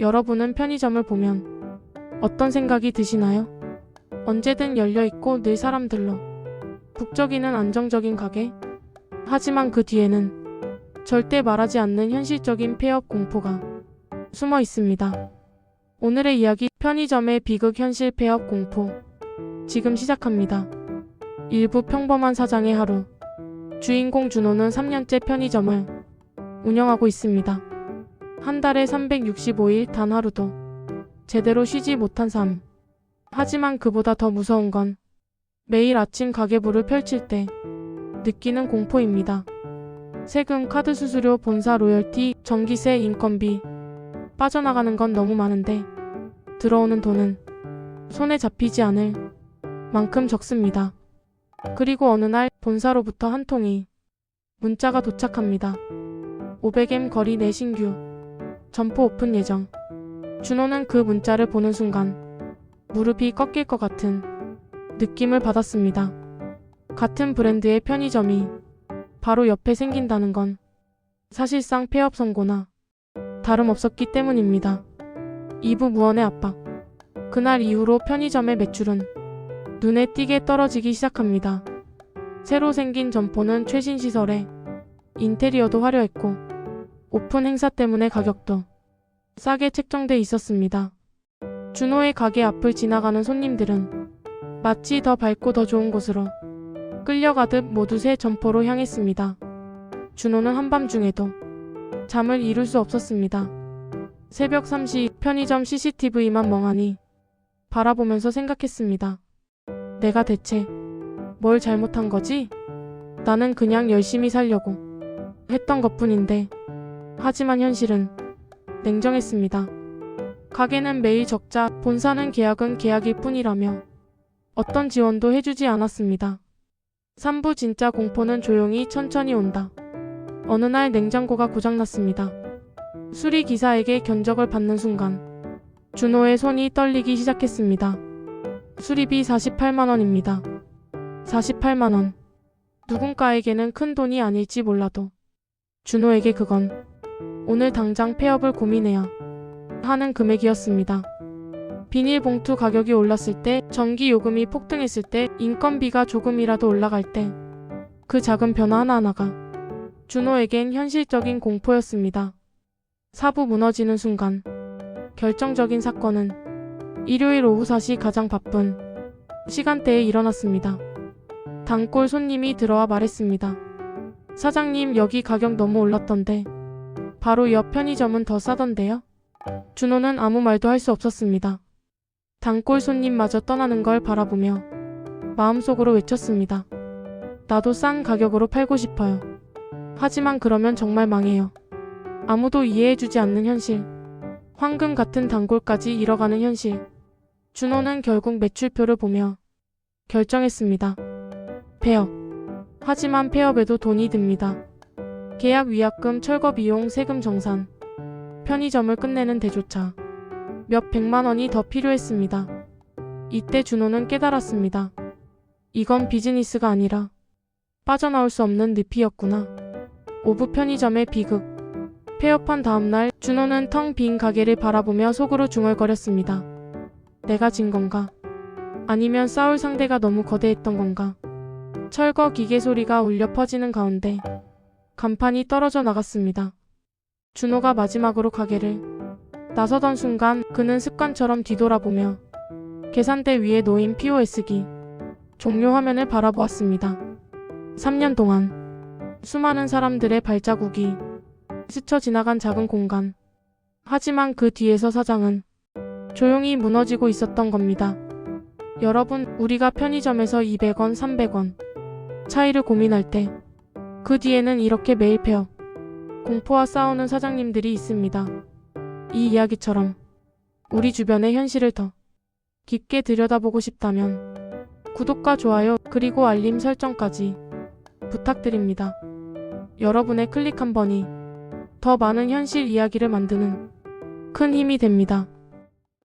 여러분은 편의점을 보면 어떤 생각이 드시나요? 언제든 열려 있고 늘 사람들로 북적이는 안정적인 가게? 하지만 그 뒤에는 절대 말하지 않는 현실적인 폐업 공포가 숨어 있습니다. 오늘의 이야기 편의점의 비극 현실 폐업 공포 지금 시작합니다. 일부 평범한 사장의 하루 주인공 준호는 3년째 편의점을 운영하고 있습니다. 한 달에 365일 단 하루도 제대로 쉬지 못한 삶. 하지만 그보다 더 무서운 건 매일 아침 가계부를 펼칠 때 느끼는 공포입니다. 세금, 카드 수수료, 본사 로열티, 전기세, 인건비 빠져나가는 건 너무 많은데 들어오는 돈은 손에 잡히지 않을 만큼 적습니다. 그리고 어느 날 본사로부터 한 통이 문자가 도착합니다. 500M 거리 내 신규 점포 오픈 예정. 준호는 그 문자를 보는 순간 무릎이 꺾일 것 같은 느낌을 받았습니다. 같은 브랜드의 편의점이 바로 옆에 생긴다는 건 사실상 폐업 선고나 다름없었기 때문입니다. 이부 무언의 압박. 그날 이후로 편의점의 매출은 눈에 띄게 떨어지기 시작합니다. 새로 생긴 점포는 최신 시설에 인테리어도 화려했고 오픈 행사 때문에 가격도 싸게 책정돼 있었습니다. 준호의 가게 앞을 지나가는 손님들은 마치 더 밝고 더 좋은 곳으로 끌려가듯 모두 새 점포로 향했습니다. 준호는 한밤중에도 잠을 이룰 수 없었습니다. 새벽 3시 편의점 CCTV만 멍하니 바라보면서 생각했습니다. 내가 대체 뭘 잘못한 거지? 나는 그냥 열심히 살려고 했던 것 뿐인데. 하지만 현실은 냉정했습니다. 가게는 매일 적자, 본사는 계약은 계약일 뿐이라며 어떤 지원도 해주지 않았습니다. 3부 진짜 공포는 조용히 천천히 온다. 어느 날 냉장고가 고장났습니다. 수리 기사에게 견적을 받는 순간 준호의 손이 떨리기 시작했습니다. 수리비 48만원입니다. 48만원. 누군가에게는 큰 돈이 아닐지 몰라도 준호에게 그건 오늘 당장 폐업을 고민해야 하는 금액이었습니다. 비닐봉투 가격이 올랐을 때, 전기 요금이 폭등했을 때, 인건비가 조금이라도 올라갈 때, 그 작은 변화 하나하나가 준호에겐 현실적인 공포였습니다. 사부 무너지는 순간, 결정적인 사건은 일요일 오후 4시 가장 바쁜 시간대에 일어났습니다. 단골 손님이 들어와 말했습니다. 사장님, 여기 가격 너무 올랐던데, 바로 옆 편의점은 더 싸던데요? 준호는 아무 말도 할 수 없었습니다. 단골 손님마저 떠나는 걸 바라보며 마음속으로 외쳤습니다. 나도 싼 가격으로 팔고 싶어요. 하지만 그러면 정말 망해요. 아무도 이해해주지 않는 현실. 황금 같은 단골까지 잃어가는 현실. 준호는 결국 매출표를 보며 결정했습니다. 폐업. 하지만 폐업에도 돈이 듭니다. 계약 위약금, 철거 비용, 세금 정산. 편의점을 끝내는 데조차 몇 백만 원이 더 필요했습니다. 이때 준호는 깨달았습니다. 이건 비즈니스가 아니라 빠져나올 수 없는 늪이었구나. 오브 편의점의 비극. 폐업한 다음날 준호는 텅 빈 가게를 바라보며 속으로 중얼거렸습니다. 내가 진 건가? 아니면 싸울 상대가 너무 거대했던 건가? 철거 기계 소리가 울려 퍼지는 가운데 간판이 떨어져 나갔습니다. 준호가 마지막으로 가게를 나서던 순간 그는 습관처럼 뒤돌아보며 계산대 위에 놓인 POS기 종료 화면을 바라보았습니다. 3년 동안 수많은 사람들의 발자국이 스쳐 지나간 작은 공간. 하지만 그 뒤에서 사장은 조용히 무너지고 있었던 겁니다. 여러분, 우리가 편의점에서 200원, 300원 차이를 고민할 때 그 뒤에는 이렇게 폐업, 공포와 싸우는 사장님들이 있습니다. 이 이야기처럼 우리 주변의 현실을 더 깊게 들여다보고 싶다면 구독과 좋아요 그리고 알림 설정까지 부탁드립니다. 여러분의 클릭 한 번이 더 많은 현실 이야기를 만드는 큰 힘이 됩니다.